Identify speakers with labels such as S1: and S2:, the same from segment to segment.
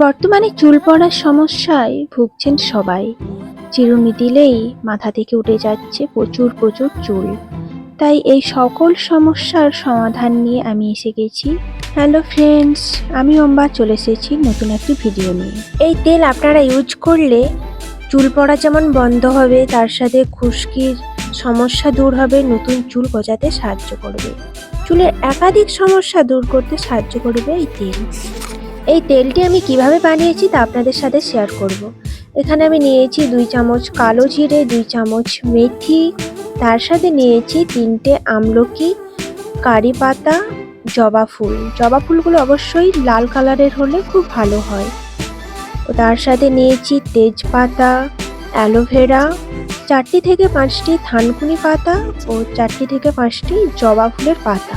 S1: বর্তমানে চুল পড়ার সমস্যায় ভুগছেন সবাই। চিরুনি দিলেই মাথা থেকে উঠে যাচ্ছে প্রচুর প্রচুর চুল। তাই এই সকল সমস্যার সমাধান নিয়ে আমি এসে গেছি। হ্যালো ফ্রেন্ডস, আমি অম্বা চলে এসেছি নতুন একটি ভিডিও নিয়ে। এই তেল আপনারা ইউজ করলে চুল পড়া যেমন বন্ধ হবে, তার সাথে খুশকির সমস্যা দূর হবে, নতুন চুল গজাতে সাহায্য করবে। চুলের একাধিক সমস্যা দূর করতে সাহায্য করবে এই তেল। এই তেলটি আমি কীভাবে বানিয়েছি তা আপনাদের সাথে শেয়ার করব। এখানে আমি নিয়েছি দুই চামচ কালো জিরে, দুই চামচ মেথি, তার সাথে নিয়েছি তিনটে আমলকি, কারি পাতা, জবা ফুল। জবা ফুলগুলো অবশ্যই লাল কালারের হলে খুব ভালো হয়। ও তার সাথে নিয়েছি তেজপাতা, অ্যালোভেরা, চারটি থেকে পাঁচটি থানকুনি পাতা ও চারটি থেকে পাঁচটি জবা ফুলের পাতা।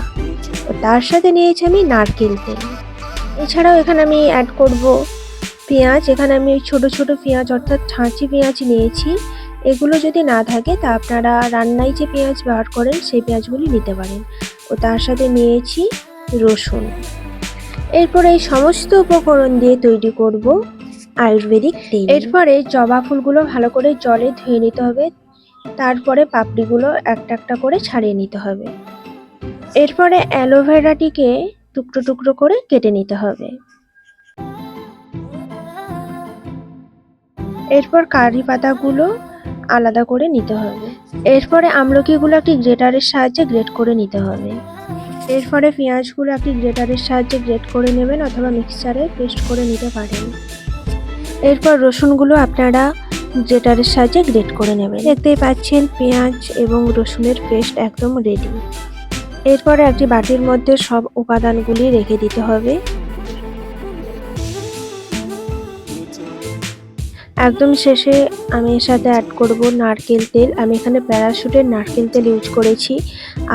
S1: ও তার সাথে নিয়েছি আমি নারকেল তেল। এছাড়াও এখানে আমি অ্যাড করব পেঁয়াজ। এখানে আমি ছোট ছোট পেঁয়াজ অর্থাৎ ছাঁচি পেঁয়াজ নিয়েছি। এগুলো যদি না থাকে তা আপনারা রান্নায় যে পেঁয়াজ ব্যবহার করেন সেই পেঁয়াজগুলি নিতে পারেন। ও তার সাথে নিয়েছি রসুন। এরপর এই সমস্ত উপকরণ দিয়ে তৈরি করব আয়ুর্বেদিক তেল। এরপরে জবা ফুলগুলো ভালো করে জলে ধুয়ে নিতে হবে। তারপরে পাপড়িগুলো একটা একটা করে ছাড়িয়ে নিতে হবে। এরপরে অ্যালোভেরাটিকে টুকরো টুকরো করে কেটে নিতে হবে। এরপর কারি পাতাগুলো আলাদা করে নিতে হবে। এরপরে আমলকিগুলো একটি গ্রেটারের সাহায্যে গ্রেট করে নিতে হবে। এরপরে পেঁয়াজগুলো একটি গ্রেটারের সাহায্যে গ্রেট করে নেবেন অথবা মিক্সচারে পেস্ট করে নিতে পারেন। এরপর রসুনগুলো আপনারা গ্রেটারের সাহায্যে গ্রেট করে নেবেন। দেখতেই পাচ্ছেন পেঁয়াজ এবং রসুনের পেস্ট একদম রেডি এরপরে একটি বাটির মধ্যে সব উপাদানগুলি রেখে দিতে হবে। একদম শেষে আমি এর সাথে অ্যাড করব নারকেল তেল। আমি এখানে প্যারাশুটের নারকেল তেল ইউজ করেছি।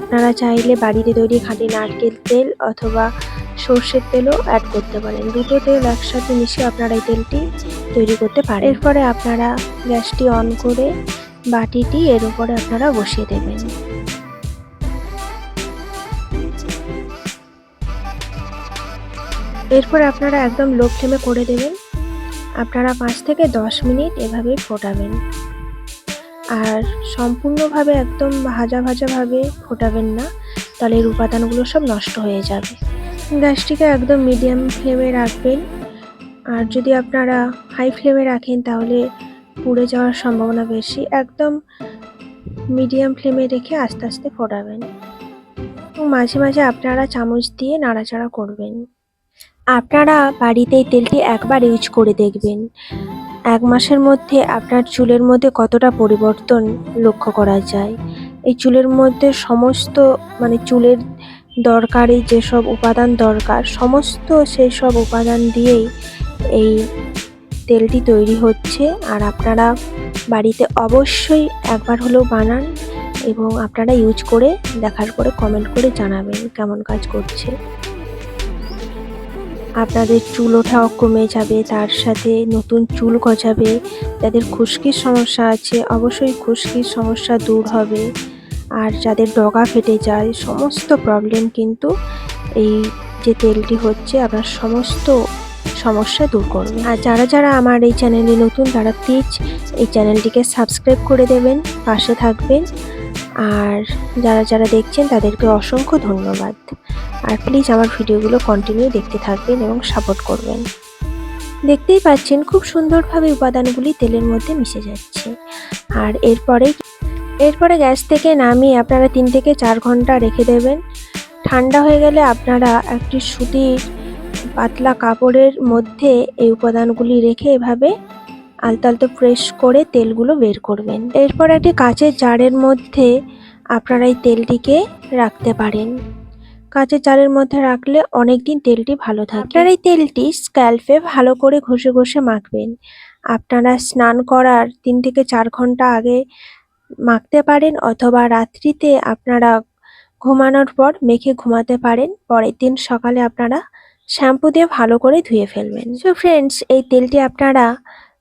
S1: আপনারা চাইলে বাড়িতে তৈরি খাঁটি নারকেল তেল অথবা সর্ষের তেলও অ্যাড করতে পারেন। দুটো তেল একসাথে মিশিয়ে আপনারা এই তেলটি তৈরি করতে পারেন। এরপরে আপনারা গ্যাসটি অন করে বাটিটি এর উপরে আপনারা বসিয়ে দেবেন। এরপর আপনারা একদম লো ফ্লেমে করে দেবেন। আপনারা পাঁচ থেকে দশ মিনিট এভাবেই ফোটাবেন। আর সম্পূর্ণভাবে একদম ভাজা ভাজাভাবে ফোটাবেন না, তাহলে এর উপাদানগুলো সব নষ্ট হয়ে যাবে। গ্যাসটিকে একদম মিডিয়াম ফ্লেমে রাখবেন। আর যদি আপনারা হাই ফ্লেমে রাখেন, তাহলে পুড়ে যাওয়ার সম্ভাবনা বেশি। একদম মিডিয়াম ফ্লেমে রেখে আস্তে আস্তে ফোটাবেন। এবং মাঝে মাঝে আপনারা চামচ দিয়ে নাড়াচাড়া করবেন। আপনারা বাড়িতে এই তেলটি একবার ইউজ করে দেখবেন। এক মাসের মধ্যে আপনার চুলের মধ্যে কতটা পরিবর্তন লক্ষ্য করা যায়। এই চুলের মধ্যে সমস্ত মানে চুলের দরকারি যেসব উপাদান দরকার, সমস্ত সেই সব উপাদান দিয়েই এই তেলটি তৈরি হচ্ছে। আর আপনারা বাড়িতে অবশ্যই একবার হলেও বানান এবং আপনারা ইউজ করে দেখার পরে কমেন্ট করে জানাবেন কেমন কাজ করছে। আপনাদের চুল ওঠাও কমে যাবে, তার সাথে নতুন চুল গজাবে, যাদের খুশকির সমস্যা আছে অবশ্যই খুশকির সমস্যা দূর হবে। আর যাদের ডগা ফেটে যায়, সমস্ত প্রবলেম কিন্তু এই যে তেলটি হচ্ছে, আপনার সমস্ত সমস্যা দূর করবে। আর যারা যারা আমার এই চ্যানেলে নতুন, তারা প্লিজ এই চ্যানেলটিকে সাবস্ক্রাইব করে দেবেন, পাশে থাকবেন। আর যারা যারা দেখছেন, তাদেরকে অসংখ্য ধন্যবাদ। আর প্লিজ আমার ভিডিওগুলো কন্টিনিউ দেখতে থাকবেন এবং সাপোর্ট করবেন। দেখতেই পাচ্ছেন, খুব সুন্দরভাবে উপাদানগুলি তেলের মধ্যে মিশে যাচ্ছে। আর এরপরে এরপরে গ্যাস থেকে নামিয়ে আপনারা তিন থেকে চার ঘণ্টা রেখে দেবেন। ঠান্ডা হয়ে গেলে আপনারা একটি সুতির পাতলা কাপড়ের মধ্যে এই উপাদানগুলি রেখে এভাবে আলতো আলতো প্রেস করে তেলগুলো বের করবেন। এরপর একটি কাঁচের জারের মধ্যে আপনারা এই তেলটিকে রাখতে পারেন। কাঁচের জারের মধ্যে রাখলে অনেক দিন তেলটি ভালো থাকে। আপনারা এই তেলটি স্ক্যাল্পে ভালো করে ঘষে ঘষে মাখবেন। আপনারা স্নান করার তিন থেকে চার ঘণ্টা আগে মাখতে পারেন অথবা রাত্রিতে আপনারা ঘুমানোর পর মেখে ঘুমাতে পারেন। পরের দিন সকালে আপনারা শ্যাম্পু দিয়ে ভালো করে ধুয়ে ফেলবেন। সো ফ্রেন্ডস এই তেলটি আপনারা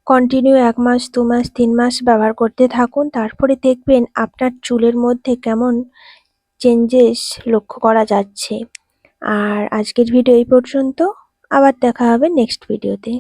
S1: কন্টিনিউ এক মাস, দু মাস, তিন মাস ব্যবহার করতে থাকুন। তারপরে দেখবেন আপনার চুলের মধ্যে কেমন চেঞ্জেস লক্ষ্য করা যাচ্ছে। আর আজকের ভিডিও এই পর্যন্ত। আবার দেখা হবে নেক্সট ভিডিওতে